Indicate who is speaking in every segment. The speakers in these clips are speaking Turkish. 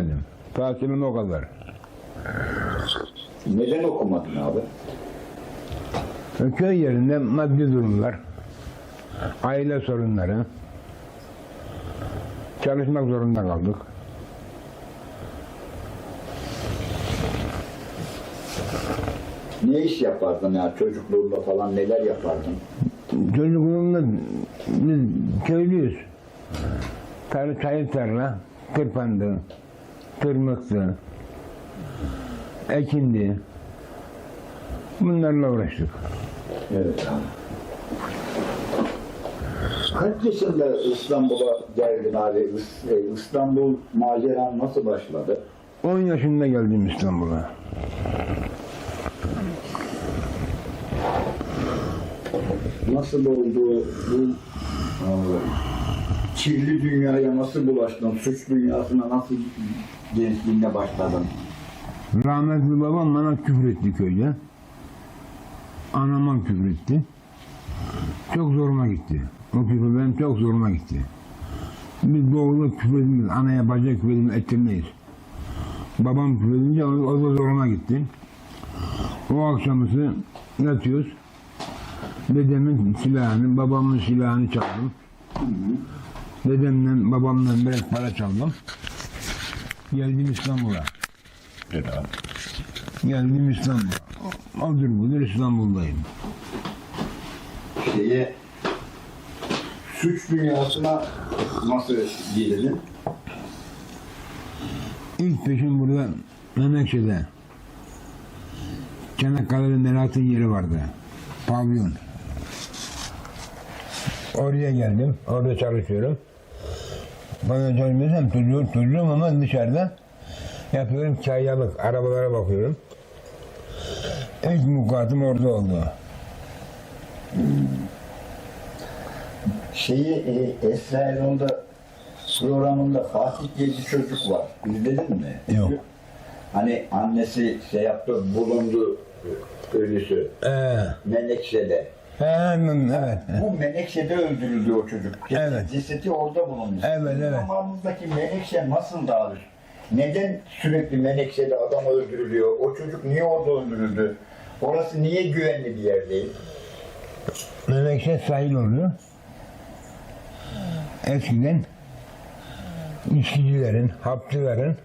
Speaker 1: gitmedim. Tatilim o kadar.
Speaker 2: Neden okumadın abi?
Speaker 1: Köy yerinde maddi durumlar, aile sorunları, çalışmak zorunda kaldık.
Speaker 2: Ne iş yapardın ya çocukluğunda falan neler yapardın?
Speaker 1: Çocukluğumda biz köylüyüz. Tarla, çayır tarla, tırpandı, tırmıktı, ekindi. Bunlarla uğraştık.
Speaker 2: Evet abi. Kaç yaşında İstanbul'a geldin abi? E, İstanbul maceran nasıl başladı?
Speaker 1: 10 yaşında geldim İstanbul'a.
Speaker 2: Nasıl oldu bu e, kirli dünyaya nasıl bulaştın? Suç dünyasına nasıl gençliğinde başladın?
Speaker 1: Rahmetli babam bana küfür etti köyde. Anama küfür etti. Çok zoruma gitti. O küfür benim çok zoruma gitti. Biz doğulu küfür edilmeyiz. Anaya bacak küfür edilmeyiz, ettirmeyiz. Babam küfür edince o, o da zoruma gitti. O akşamısı yatıyoruz. Dedemin silahını, babamın silahını çaldım. Dedemden, babamdan biraz para çaldım. Geldim İstanbul'a. Geldim İstanbul'a. Odur budur İstanbul'dayım.
Speaker 2: Şeye suç dünyasına nasıl girdin?
Speaker 1: İlk peşim burada Menekşe'de. Çanakkale'de Melat'ın yeri vardı. Pavyon. Oraya geldim. Orada çalışıyorum. Bana çalışmıyorsam çocuğum, çocuğum ama dışarıda yapıyorum çayyalık. Arabalara bakıyorum. İlk mukatım orada oldu.
Speaker 2: Şeyi e, Esra Erol'da programında Fatih diye bir çocuk var. İzledin mi?
Speaker 1: Yok.
Speaker 2: Hani annesi şey yaptı, bulundu e, ölüsü.
Speaker 1: Ee,
Speaker 2: Menekşe'de.
Speaker 1: He, evet.
Speaker 2: Bu Menekşe'de öldürüldü o çocuk. Ceset-
Speaker 1: Evet.
Speaker 2: Cesedi orada bulunmuş.
Speaker 1: Evet, evet.
Speaker 2: Zamanımızdaki Menekşe nasıl dağılır? Neden sürekli Menekşe'de adam öldürülüyor? O çocuk niye orada öldürüldü? Orası niye güvenli bir yer değil?
Speaker 1: Menekşe sahil oluyor. Eskiden içkicilerin, hapçıların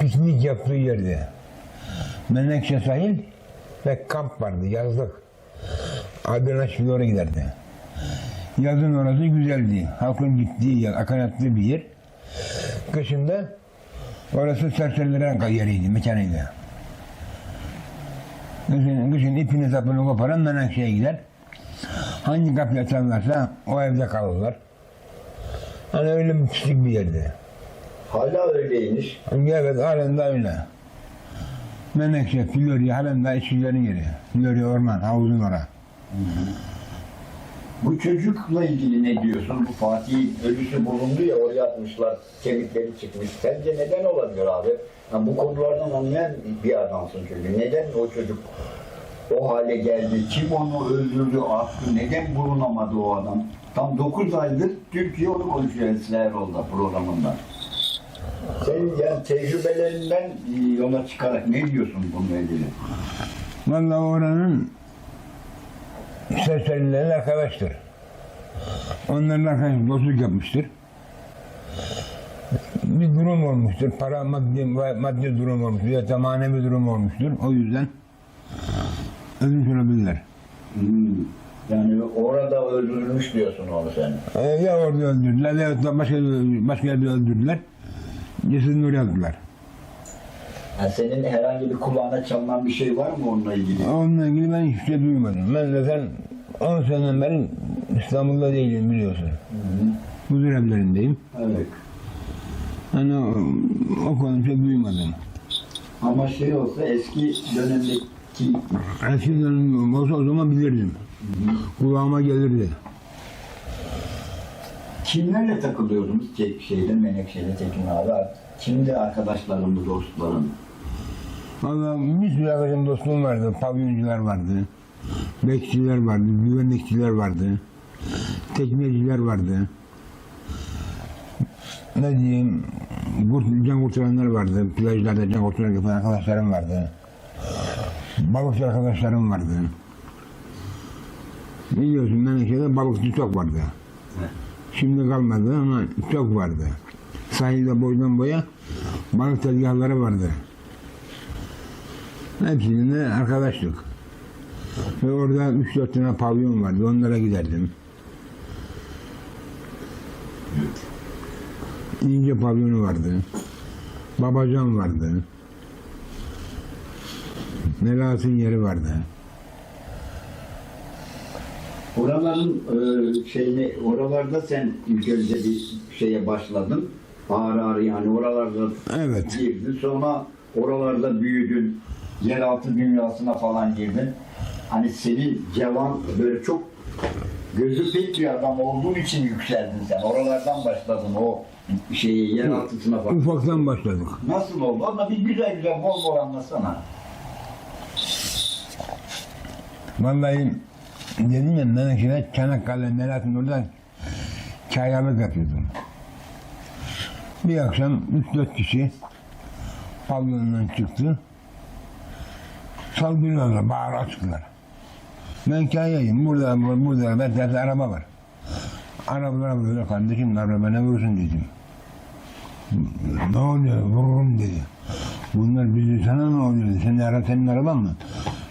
Speaker 1: piknik yaptığı yerdi. Menekşe sahil ve kamp vardı yazlık. Adana şimdi oraya giderdi. Yazın orası güzeldi. Halkın gittiği yer, akın attığı bir yer. Kışında orası serserilerin yeriydi, mekanıydı. Kışın, kışın ipini sapını koparan Menekşe'ye gider. Hangi kapıyı açarlarsa o evde kalırlar. Hani öyle pislik bir yerdi.
Speaker 2: Hala öyleymiş.
Speaker 1: Evet halen de öyle. Menekşe, Florya halen de işçilerin yeri. Florya orman, havuzun ora.
Speaker 2: Bu çocukla ilgili ne diyorsun? Bu Fatih ölüsü bulundu ya oraya atmışlar, kemikleri çıkmış. Sence neden olabilir abi? Ha, bu konulardan anlayan bir adamsın çünkü. Neden o çocuk o hale geldi? Kim onu öldürdü, attı? Neden bulunamadı o adam? Tam 9 aydır Türkiye onu konuşuyor Esra programında. Sen yani tecrübelerinden e, yola çıkarak ne diyorsun bununla ilgili?
Speaker 1: Vallahi oranın serserilerin arkadaştır. Onların arkadaş dostluk yapmıştır. Bir durum olmuştur. Para maddi, maddi durum olmuştur. Ya da manevi durum olmuştur. O yüzden olabilirler.
Speaker 2: Hmm. Yani orada öldürülmüş diyorsun onu sen.
Speaker 1: Ee, ya orada öldürdüler ya da başka, başka yerde öldürdüler. Cesedini oraya attılar.
Speaker 2: Yani senin herhangi bir kulağına çalınan bir şey var mı onunla ilgili?
Speaker 1: Onunla ilgili ben hiçbir şey duymadım. Ben zaten 10 seneden beri İstanbul'da değilim biliyorsun. Huzur evlerindeyim.
Speaker 2: Evet.
Speaker 1: Hani o, o konuda şey duymadım.
Speaker 2: Ama şey olsa eski dönemdeki
Speaker 1: Eskiden olsa o zaman bilirdim. Kulağıma gelirdi.
Speaker 2: kimlerle takılıyordunuz tek şeyde Menekşe'de Tekin abi? Kimdi arkadaşların, dostların?
Speaker 1: Valla bir sürü arkadaşım dostum vardı. Pavyoncular vardı. Bekçiler vardı. Güvenlikçiler vardı. Tekneciler vardı. ne diyeyim can kurtaranlar vardı. Plajlarda can kurtaran yapan arkadaşlarım vardı. Balıkçı arkadaşlarım vardı. Biliyorsun Menekşe'de balıkçı çok vardı. Şimdi kalmadı ama çok vardı. Sahilde boydan boya balık tezgahları vardı. Hepsine arkadaşlık. Ve orada 3-4 tane pavyon vardı. Onlara giderdim. İnce pavyonu vardı. Babacan vardı. Melas'ın yeri vardı.
Speaker 2: Oraların e, şeyini, oralarda sen ilk önce bir şeye başladın. Ağır ağır yani oralarda
Speaker 1: Evet.
Speaker 2: girdin. Sonra oralarda büyüdün. Yeraltı dünyasına falan girdin. Hani senin cevan böyle çok gözü pek bir adam olduğun için yükseldin sen. Oralardan başladın o şeyi yeraltısına falan.
Speaker 1: Ufaktan başladık.
Speaker 2: Nasıl oldu? Ama bir güzel güzel bol bol anlatsana.
Speaker 1: Vallahi dedim ya Menekşe'de Çanakkale, Melas'ın orada çaylarlık yapıyordum. Bir akşam 3-4 kişi pavyondan çıktı. Saldırıyorlar, bağıra çıktılar. Ben kayayım, burada, burada, ben tersi araba var. Arabalara vuruyor kardeşim, araba ne vurursun dedim. Ne oluyor, vururum dedi. Bunlar bizi sana ne oluyor dedi. Senin, ara, senin araban mı?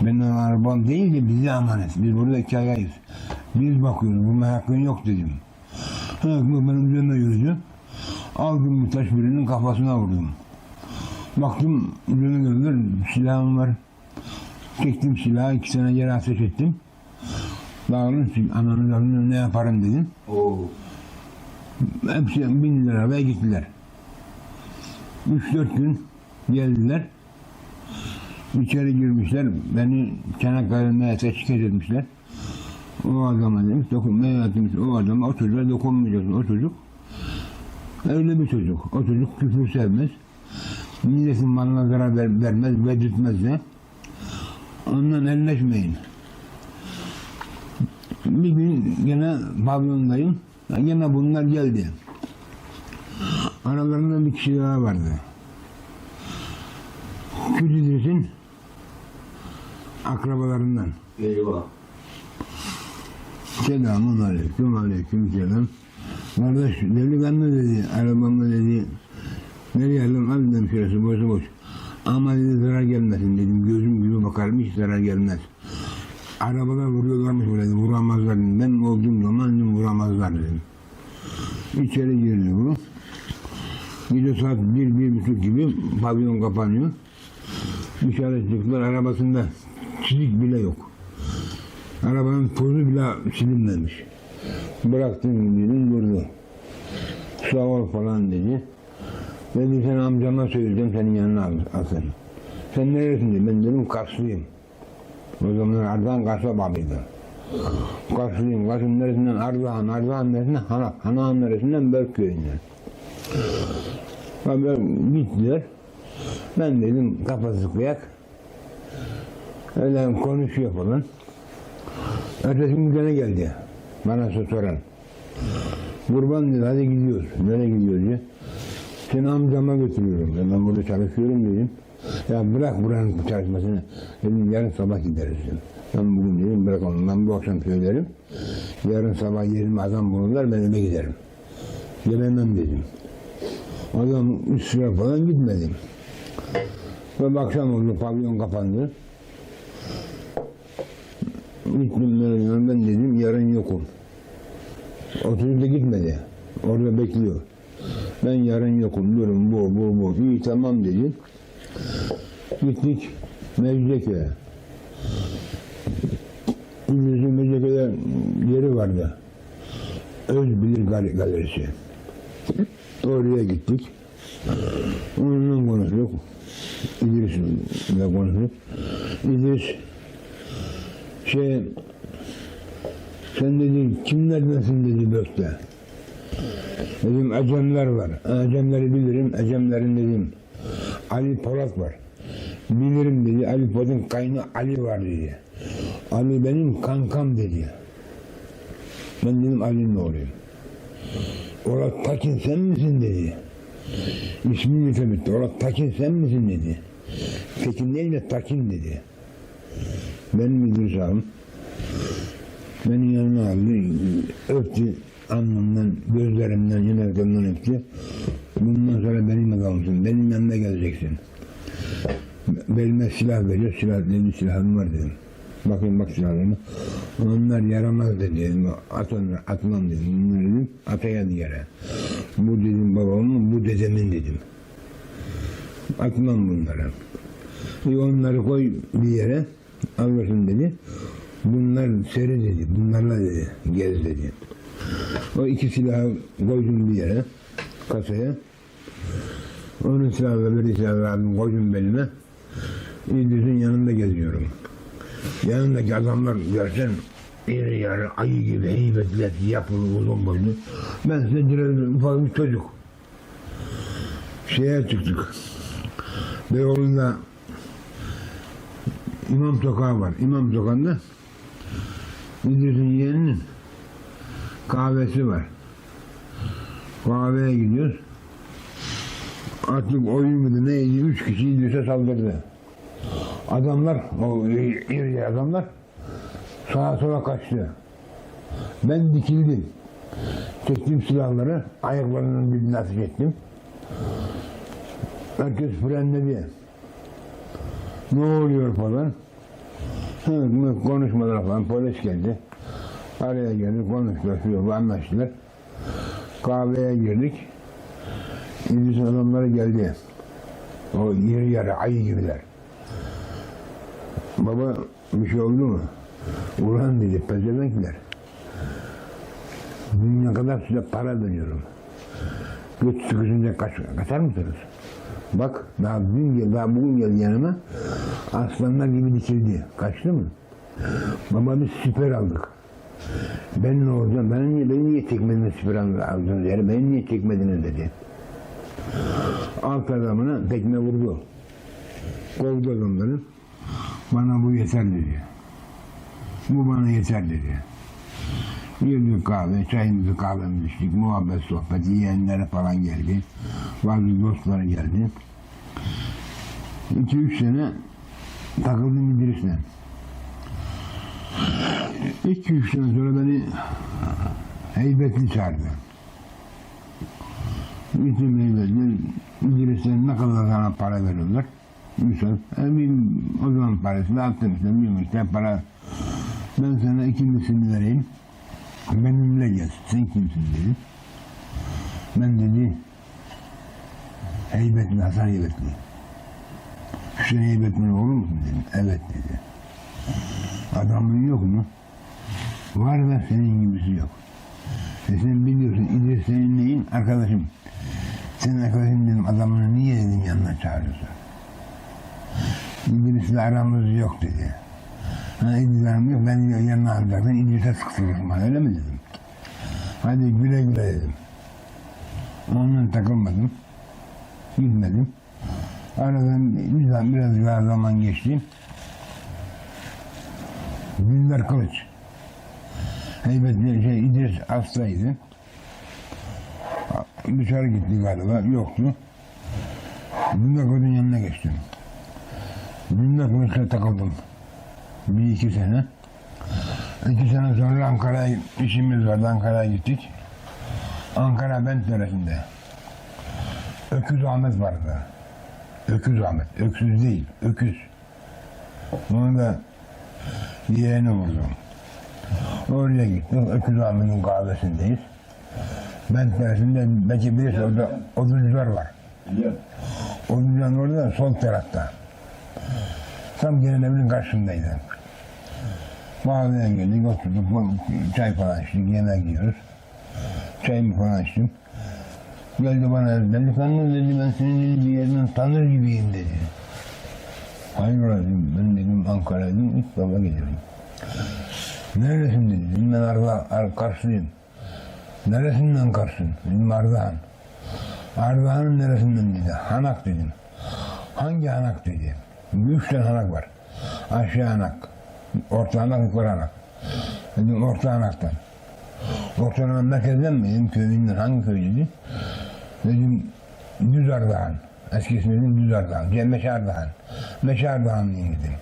Speaker 1: Benim arabam değil de bize emanet. Biz burada iki ayağıyız. Biz bakıyoruz, bunun hakkın yok dedim. Ha, bu benim üzerime yürüdü. Aldım bir taş birinin kafasına vurdum. Baktım üzerine gördüler, silahım var. Çektim silahı, iki tane yere ateş ettim. Dağılın, ananın canını ne yaparım dedim.
Speaker 2: Oo.
Speaker 1: Hepsi bindiler arabaya gittiler. Üç dört gün geldiler. İçeri girmişler. Beni Çanakkale'de teşkil etmişler. O adama demiş, dokun, demiş, o adama, o çocuğa dokunmayacaksın. O çocuk öyle bir çocuk. O çocuk küfür sevmez. Milletin malına zarar ver, vermez, vedirtmez de. Ondan elleşmeyin. Bir gün gene pavyondayım. Gene bunlar geldi. Aralarında bir kişi daha vardı. Küçüdürsün akrabalarından.
Speaker 2: Eyvah.
Speaker 1: Selamun aleyküm aleyküm selam. Kardeş delikanlı dedi, arabamda dedi. Nereye aldım? Al dedim şurası boş boş. Ama dedi zarar gelmesin dedim. Gözüm gibi bakarım hiç zarar gelmez. Arabalar vuruyorlarmış böyle vuramazlar dedim. Ben olduğum zaman dedim, vuramazlar dedim. İçeri girdi bu. Gece saat bir, bir buçuk gibi pavyon kapanıyor. Dışarı çıktılar arabasında çizik bile yok. Arabanın tozu bile silinmemiş. Bıraktım dedim durdu. Sağ ol falan dedi. Dedi sen amcama söyleyeceğim senin yanına alsın. Sen neresin dedi. Ben dedim Karslıyım. O zaman Ardahan Kars'a bağlıydı. Karslıyım. Kars'ın neresinden Ardahan, Ardahan neresinden Hanak, Hanak'ın neresinden Börkköy'ünden. Haber gittiler. Ben dedim kafası kıyak. Öyle konuşuyor falan. Ertesi gün geldi. Bana soran. Kurban dedi hadi gidiyoruz. Nereye gidiyoruz diye. Seni amcama götürüyorum. Ben, ben burada çalışıyorum dedim. Ya bırak buranın çalışmasını. Dedim yarın sabah gideriz dedim. Ben bugün dedim bırak onu. Ben bu akşam söylerim. Yarın sabah yerime adam bulurlar ben eve giderim. Gelemem dedim. Adam üç sıra falan gitmedim. Ve akşam oldu pavyon kapandı. Gittim ben dedim yarın yokum. O çocuk da gitmedi. Orada bekliyor. Ben yarın yokum. Durum bu bu bu. İyi tamam dedi. Gittik Mecidiyeköy'e. İngilizce Mecidiyeköy'de yeri vardı. Özbilir Gal- Galerisi. Oraya gittik. Onunla konuştuk. İdris'le konuştuk. İdris şey sen dedi kimlerdensin dedi Bök'te. Dedim Ecemler var. Ecemleri bilirim. Ecemlerin dedim. Ali Polat var. Bilirim dedi. Ali Polat'ın kaynı Ali var dedi. Ali benim kankam dedi. Ben dedim Ali'nin oğluyum. Ola Takin sen misin dedi. İsmini tabitti. Ola Takin sen misin dedi. Tekin değil de Takin dedi. Ben müdür ağam. Beni yanına aldı. Öptü. Alnımdan, gözlerimden, yanaklarımdan öptü. Bundan sonra benimle kalmışsın. Benim yanına geleceksin. Belime silah veriyor. Silah dedi silahım var dedim. Bakın bak silahlarına. Onlar yaramaz dedi. Dedim. At onları, atmam dedim. Bunları dedim. Ataya yere. Bu dedim babamın, bu dedemin dedim. Atmam bunları. E onları koy bir yere. Alırsın dedi. Bunlar seri dedi. Bunlarla dedi. Gez dedi. O iki silahı koydum bir yere. Kasaya. Onun silahı bir silahı aldım koydum belime. İdris'in yanında geziyorum. Yanındaki adamlar görsen iri yarı ayı gibi heybetler yapılı uzun boylu. Ben size direkt ufak bir çocuk. Şeye çıktık. Beyoğlu'nda İmam Sokağı var. İmam Sokağı'nda İdris'in yeğeninin kahvesi var. Kahveye gidiyoruz. Artık oyun mu neydi? Üç kişi İdris'e saldırdı. Adamlar, o iri adamlar sağa sola kaçtı. Ben dikildim. Çektim silahları, ayaklarının dibine ateş ettim. Herkes frenledi. Ne oluyor falan. Konuşmalar falan, polis geldi. Araya geldi, konuştular, anlaştılar. Kahveye girdik. İdris adamları geldi. O iri yarı ayı gibiler. Baba bir şey oldu mu? Ulan dedi pezevenkler. Dünya kadar size para veriyorum. Göt sıkışınca kaç, kaçar mısınız? Bak daha dün gel, daha bugün geldi yanıma. Aslanlar gibi dikildi. Kaçtı mı? Baba biz siper aldık. Ben olacağım? Ben niye, beni niye çekmediniz siper aldınız yere? Beni niye çekmediniz dedi. Alt adamına tekme vurdu. Kovdu adamları. Bana bu yeter dedi. Bu bana yeter dedi. Girdik kahve, çayımızı kahvemizi içtik, muhabbet sohbet, yeğenleri falan geldi. Bazı dostları geldi. İki üç sene takıldım İdris'le. İki üç sene sonra beni heybetli çağırdı. Bütün heybetli İdris'e ne kadar sana para veriyorlar? Misal, benim o zaman parasını attım işte, bilmiyorum işte para. Ben sana ikincisini vereyim. Benimle gel. Sen kimsin dedi. Ben dedi Heybetli, Hasan Heybetli. Hüseyin Heybetli'nin oğlu musun dedim. Evet dedi. Adamın yok mu? Var da senin gibisi yok. E sen biliyorsun İdris senin neyin? Arkadaşım. Senin arkadaşın dedim adamını niye dedim yanına çağırıyorsun? İdris'le aramız yok dedi. Ha, İdris'le aramız yok. Ben yanına alacaksın. İdris'e sıkıştırırsın bana öyle mi dedim. Hadi güle güle dedim. Onunla takılmadım. Gitmedim. Aradan biraz, biraz daha zaman geçti. Dündar Kılıç. Heybetli şey İdris hastaydı. Dışarı gitti galiba. Yoktu. Dündar Kılıç'ın yanına geçtim. Dündar Kılıç'la takıldım. Bir iki sene. İki sene sonra Ankara'ya işimiz vardı. Ankara'ya gittik. Ankara Bent Deresi'nde. Öküz Ahmet vardı. Öküz Ahmet. Öksüz değil. Öküz. Bunu da yeğeni vurdum. Oraya gittik. Öküz Ahmet'in kahvesindeyiz. Bent Deresi'nde belki birisi orada oduncular var. Oduncuların orada sol tarafta. Tam gelin evinin karşısındaydı. Mahalleye geldik, oturduk, çay falan içtik, yemek yiyoruz. Çayımı falan içtim. Geldi bana, delikanlı dedi, ben senin dedi, bir yerinden tanır gibiyim dedi. Hayrola dedim, ben dedim Ankara'dayım, ilk baba geliyorum. Dedim ben Arda, Ar Karslıyım. Neresinden Kars'ın? Dedim Ardahan. Ardahan'ın neresinden dedi, Hanak dedim. Hangi Hanak dedi. Üç tane Hanak var. Aşağı Hanak, orta Hanak, yukarı Hanak. Dedim orta Hanak'tan. Ortadan merkezden mi? Dedim köyünden. Hangi köy dedi? Dedim Düz Ardahan. Eski ismi dedim Düz Ardahan. Cem Meşardahan. Meşardahan diyeyim dedim.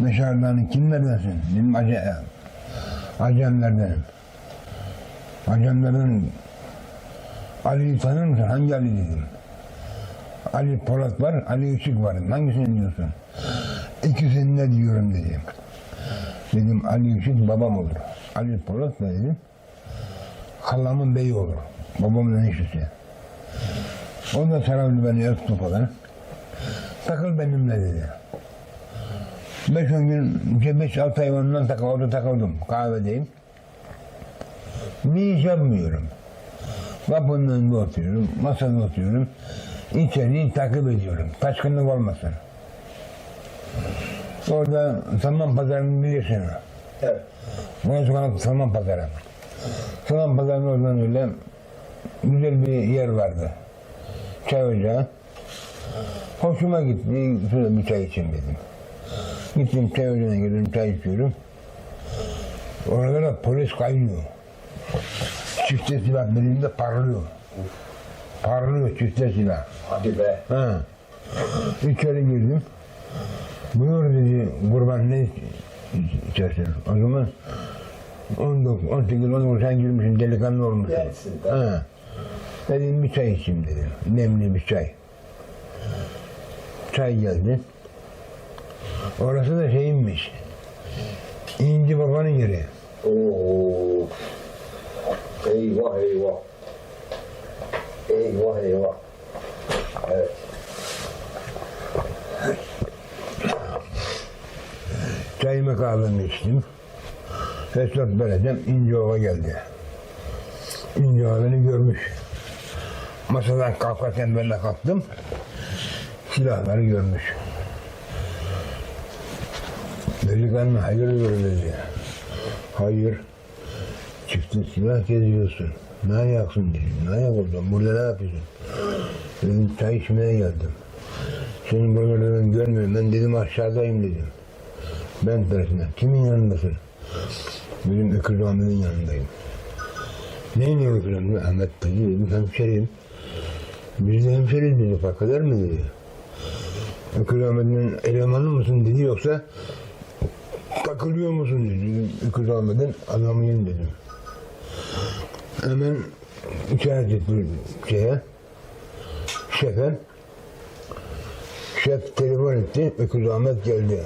Speaker 1: Meşardahan'ın kimlerdensin? Dedim Ace, Acemlerdenim. Acemlerden Ali'yi tanır mısın? Hangi Ali dedim. Ali Polat var, Ali Işık var. Hangisini diyorsun? İkisini de diyorum dedim. Dedim Ali Işık babam olur. Ali Polat da dedim. Halamın beyi olur. Babamın eniştesi. O da sarıldı beni öptü falan. Takıl benimle dedi. Beş on gün, işte beş altı ay ondan orada takıldım. Kahvedeyim. Bir iş yapmıyorum. Kapının önünde oturuyorum, masada oturuyorum. İçeriği takip ediyorum. Taşkınlık olmasın. Orada saman pazarını bilirsin.
Speaker 2: Evet.
Speaker 1: Burası bana saman pazarı. Saman pazarının oradan öyle güzel bir yer vardı. Çay ocağı. Hoşuma gitti. Şöyle bir çay içeyim dedim. Gittim ocağına girdim, çay içiyorum. Orada da polis kaynıyor. Çifte silah belimde parlıyor. Parlıyor çifte silah.
Speaker 2: Hadi be.
Speaker 1: Ha. İçeri girdim. Buyur dedi kurban ne içersin? O zaman 19, 18, 19 sen girmişsin delikanlı olmuşsun.
Speaker 2: Gençsin tabii.
Speaker 1: Ha. Dedim bir çay içeyim dedim. Nemli bir çay. Çay geldi. Orası da şeyinmiş. İnci babanın yeri.
Speaker 2: Oo. Eyvah eyvah. Eyvah eyvah. Evet.
Speaker 1: Çayımı kahvemi içtim. Fesat Beledem İnceova geldi. İnceova beni görmüş. Masadan kalkarken ben de kalktım. Silahları görmüş. Delikanlı hayırdır dedi. Hayır. Çifte silah geziyorsun. Ne ayaksın dedim. Ne oldun? Burada ne yapıyorsun? Dedim çay içmeye geldim. Senin buraları ben görmüyorum. Ben dedim aşağıdayım dedim. Ben tersine. Kimin yanındasın? Benim Öküz Ahmet'in yanındayım. Neyin yanındasın? Ahmet dedi. Dedim hemşeriyim. Biz de hemşeriyiz dedi. Fark eder mi dedi. Öküz Ahmet'in elemanı mısın dedi yoksa takılıyor musun dedi. Öküz Ahmet'in adamıyım dedim. Hemen işaret etti şeye. Şefe. Şef telefon etti. Öküz Ahmet geldi.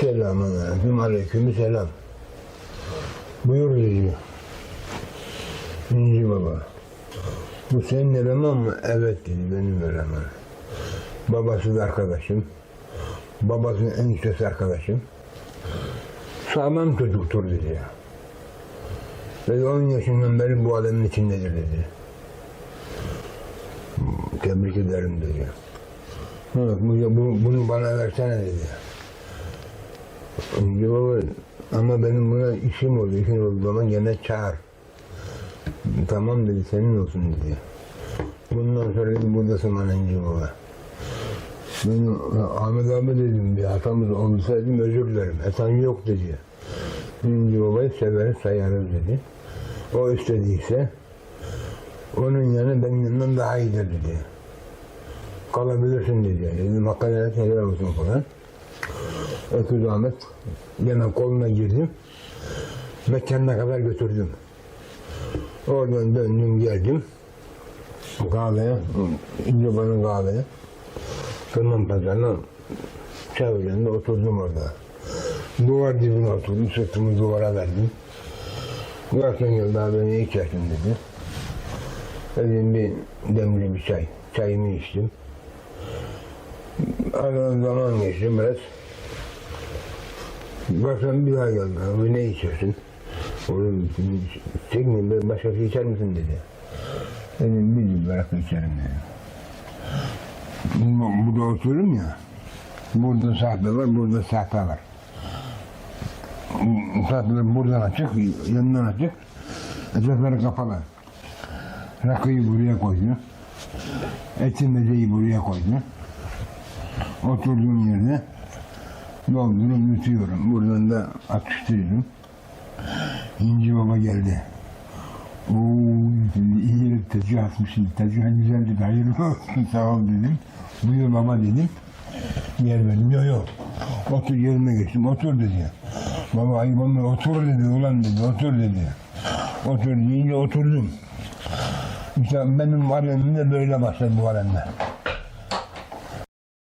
Speaker 1: Selamun aleyküm, aleyküm selam. Buyur dedi. İnci baba. Bu senin eleman mı? Evet dedi, benim eleman. Babası da arkadaşım. Babasının en üstesi arkadaşım. Sağlam çocuktur dedi. Ve 10 yaşından beri bu alemin içindedir dedi. Tebrik ederim dedi. Evet, bu, bu, bunu bana versene dedi. Baba ama benim buna işim oldu. İşim olduğu zaman gene çağır. Tamam dedi senin olsun dedi. Bundan sonra dedi buradasın Manenci baba. Ben Ahmet abi dedim bir hatamız olursa dedim özür dilerim. Hatan yok dedi. İnci babayı severiz sayarız dedi. O istediyse onun yanı benim yanımdan daha iyidir dedi. Kalabilirsin dedi. Dedim hakikaten helal olsun falan. Öküz Ahmet gene koluna girdim. Mekanına kadar götürdüm. Oradan döndüm geldim. Kahveye, İnceban'ın kahveye. Kırman pazarına çevrende oturdum orada. Duvar dibine oturdum, sırtımı duvara verdim. Garson geldi abi ne içersin dedi. Dedim bir demli bir çay. Çayımı içtim. Aradan zaman geçti biraz. Garson bir daha geldi. Abi ne içiyorsun? Oğlum çekmeyin ben başka şey içer misin dedi. Dedim bir bırak içerim dedi. Bu- oturuyorum ya. Burada sahte var, burada sahte var. Sahteler buradan açık, yanından açık. Etrafları kapalı. Rakıyı buraya koydu. Eti mezeyi buraya koydu. Oturduğum yerde doldurup yutuyorum. Buradan da atıştırıyorum. İnci baba geldi. Oo iyi bir tezgah atmışsın. Tezgahın güzel. Hayırlı olsun sağ ol dedim. Buyur baba dedim. Yer verdim. Yok yok. Otur yerine geçtim. Otur dedi. Baba ayıp olma otur dedi. Ulan dedi. Otur dedi. Otur deyince oturdum. İşte benim alemim de böyle başladı bu alemde.